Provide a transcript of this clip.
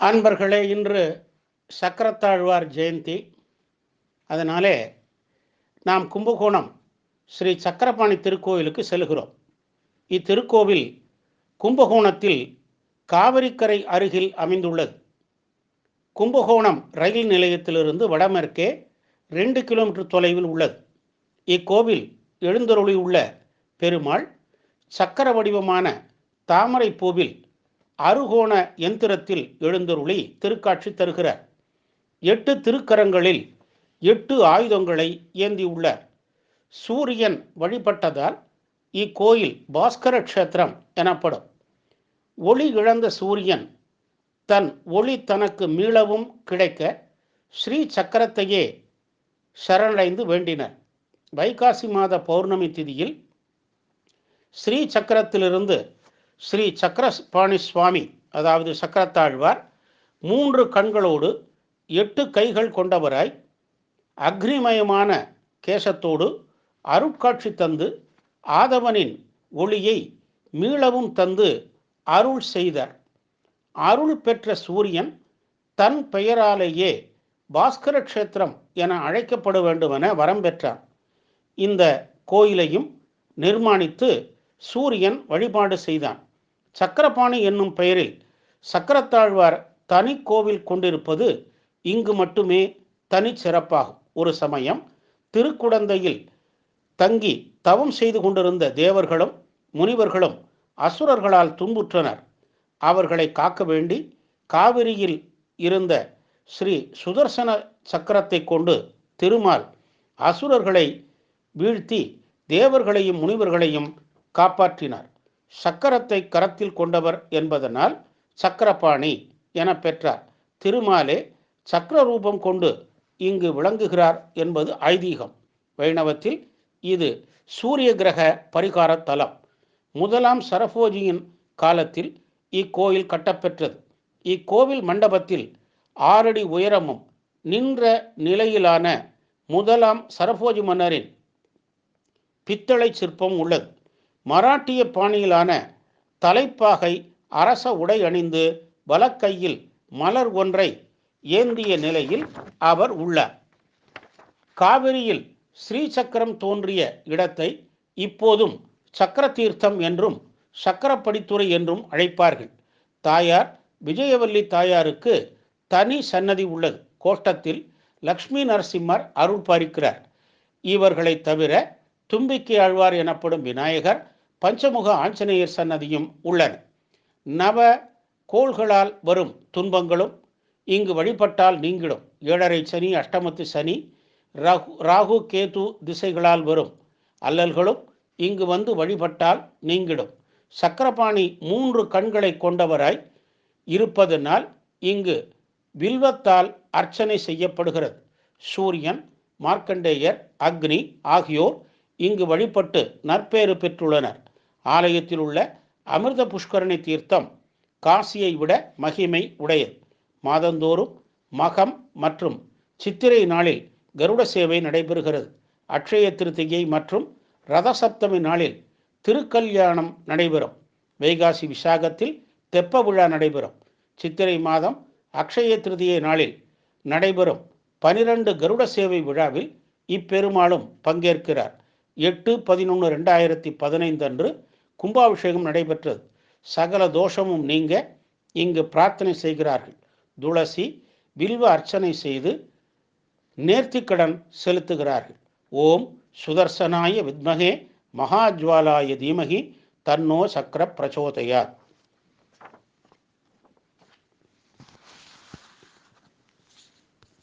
அன்பர்களே இன்று சக்கரத்தாழ்வார் ஜெயந்தி. அதனாலே நாம் கும்பகோணம் ஸ்ரீ சக்கரபாணி திருக்கோவிலுக்கு செல்கிறோம். இத்திருக்கோவில் கும்பகோணத்தில் காவிரிக்கரை அருகில் அமைந்துள்ளது. கும்பகோணம் ரயில் நிலையத்திலிருந்து வடமேற்கே ரெண்டு கிலோமீட்டர் தொலைவில் உள்ளது. இக்கோவில் எழுந்தருளி உள்ள பெருமாள் சக்கர வடிவமான தாமரை பூவில் அருகோண எந்திரத்தில் எழுந்தருளி திருக்காட்சி தருகிறார். எட்டு திருக்கரங்களில் எட்டு ஆயுதங்களை ஏந்தியுள்ளார் சூரியன் வழிபட்டதால் இக்கோயில் பாஸ்கர க்ஷேத்திரம் எனப்படும். ஒளி இழந்த சூரியன் தன் ஒளி தனக்கு மீளவும் கிடைக்க ஸ்ரீ சக்கரத்தையே சரணடைந்து வேண்டினர். வைகாசி மாத பௌர்ணமி திதியில் ஸ்ரீ சக்கரத்திலிருந்து ஸ்ரீ சக்கரபாணி சுவாமி அதாவது சக்கரத்தாழ்வார் மூன்று கண்களோடு எட்டு கைகள் கொண்டவராய் அக்னிமயமான கேசத்தோடு அருட்காட்சி தந்து ஆதவனின் ஒளியை மீளவும் தந்து அருள் செய்தார். அருள் பெற்ற சூரியன் தன் பெயராலேயே பாஸ்கர க்ஷேத்திரம் என அழைக்கப்பட வேண்டுமென வரம் பெற்றார். இந்த கோயிலையும் நிர்மாணித்து சூரியன் வழிபாடு செய்தான். சக்கரபாணி என்னும் பெயரில் சக்கரத்தாழ்வார் தனி கோவில் கொண்டிருப்பது இங்கு மட்டுமே தனி சிறப்பாகும். ஒரு சமயம் திருக்குடந்தையில் தங்கி தவம் செய்து கொண்டிருந்த தேவர்களும் முனிவர்களும் அசுரர்களால் துன்புற்றனர். அவர்களை காக்க வேண்டி காவிரியில் இருந்த ஸ்ரீ சுதர்சன சக்கரத்தை கொண்டு திருமால் அசுரர்களை வீழ்த்தி தேவர்களையும் முனிவர்களையும் காப்பாற்றினார். சக்கரத்தை கரத்தில் கொண்டவர் என்பதனால் சக்கரபாணி என பெற்றார். திருமாலே சக்கர ரூபம் கொண்டு இங்கு விளங்குகிறார் என்பது ஐதீகம். வைணவத்தில் இது சூரிய கிரக பரிகார தலம். முதலாம் சரபோஜியின் காலத்தில் இக்கோயில் கட்டப்பெற்றது. இக்கோவில் மண்டபத்தில் ஆறடி உயரமும் நின்ற நிலையிலான முதலாம் சரபோஜி மன்னரின் பித்தளை சிற்பம் உள்ளது. மராட்டிய பாணியிலான தலைப்பாகை அரச உடை அணிந்து வலக்கையில் மலர் ஒன்றை ஏந்திய நிலையில் அவர் உள்ளார். காவிரியில் ஸ்ரீ சக்கரம் தோன்றிய இடத்தை இப்போதும் சக்கர தீர்த்தம் என்றும் சக்கரப்படித்துறை என்றும் அழைப்பார்கள். தாயார் விஜயவல்லி தாயாருக்கு தனி சன்னதி உள்ளது. கோஷ்டத்தில் லக்ஷ்மி நரசிம்மர் அருள் பாரிக்கிறார் இவர்களை தவிர தும்பிக்கை ஆழ்வார் எனப்படும் விநாயகர் பஞ்சமுக ஆஞ்சநேயர் சன்னதியும் உள்ளன. நவ கோள்களால் வரும் துன்பங்களும் இங்கு வழிபட்டால் நீங்கிடும். ஏழரை சனி அஷ்டமத்து சனி ராகு ராகு கேது திசைகளால் வரும் அல்லல்களும் இங்கு வந்து வழிபட்டால் நீங்கிடும். சக்கரபாணி மூன்று கண்களை கொண்டவராய் இருப்பதனால் இங்கு வில்வத்தால் அர்ச்சனை செய்யப்படுகிறது. சூரியன் மார்க்கண்டேயர் அக்னி ஆகியோர் இங்கு வழிபட்டு நற்பேறு பெற்றுள்ளனர். ஆலயத்தில் உள்ள அமிர்த புஷ்கரணி தீர்த்தம் காசியை விட மகிமை உடையது. மாதந்தோறும் மகம் மற்றும் சித்திரை நாளில் கருட சேவை நடைபெறுகிறது. அட்சய திருத்திகை மற்றும் ரதசப்தமி நாளில் திருக்கல்யாணம் நடைபெறும். வைகாசி விசாகத்தில் தெப்ப விழா நடைபெறும். சித்திரை மாதம் அக்ஷய திருதியை நாளில் நடைபெறும் பனிரெண்டு கருட சேவை விழாவில் இப்பெருமாளும் பங்கேற்கிறார். எட்டு பதினொன்று ரெண்டாயிரத்தி பதினைந்து அன்று கும்பாபிஷேகம் நடைபெற்றது. சகல தோஷமும் நீங்க இங்கு பிரார்த்தனை செய்கிறார்கள். துளசி வில்வ அர்ச்சனை செய்து நேர்த்திக்கடன் செலுத்துகிறார்கள். ஓம் சுதர்சனாய வித்மகே மகாஜ்வாலாய தீமகி தன்னோ சக்கர பிரச்சோதையார்